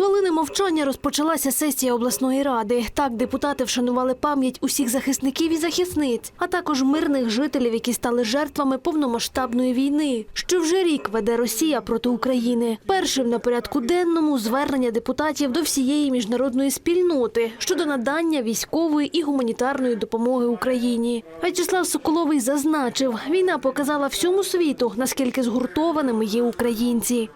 хвилини мовчання розпочалася сесія обласної ради. Так депутати вшанували пам'ять усіх захисників і захисниць, а також мирних жителів, які стали жертвами повномасштабної війни, що вже рік веде Росія проти України. Першим на порядку денному звернення депутатів до всієї міжнародної спільноти щодо надання військової і гуманітарної допомоги Україні. В'ячеслав Соколовий зазначив, війна показала всьому світу, наскільки згуртованими є українці.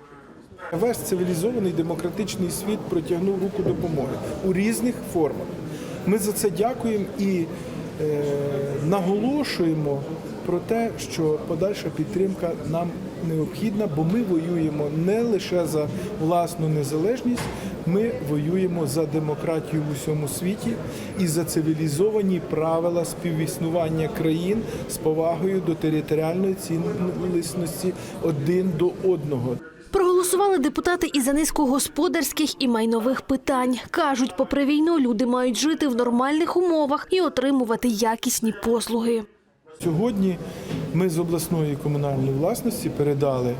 Весь цивілізований демократичний світ протягнув руку допомоги у різних формах. Ми за це дякуємо і е, наголошуємо про те, що подальша підтримка нам необхідна, бо ми воюємо не лише за власну незалежність, ми воюємо за демократію в усьому світі і за цивілізовані правила співіснування країн з повагою до територіальної цілісності один до одного. Проголосували депутати і за низку господарських і майнових питань. Кажуть, попри війну, люди мають жити в нормальних умовах і отримувати якісні послуги. Сьогодні ми з обласної комунальної власності передали е,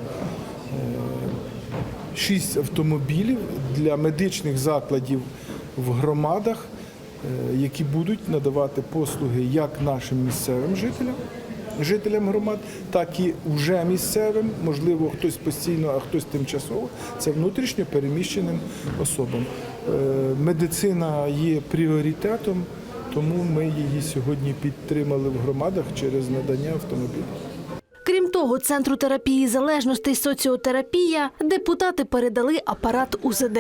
шість автомобілів для медичних закладів в громадах, е, які будуть надавати послуги як нашим місцевим жителям, жителям громад, так і вже місцевим, можливо, хтось постійно, а хтось тимчасово. Це внутрішньо переміщеним особам. Е, Медицина є пріоритетом. Тому ми її сьогодні підтримали в громадах через надання автомобілів. Крім того, центру терапії залежностей соціотерапія депутати передали апарат УЗД.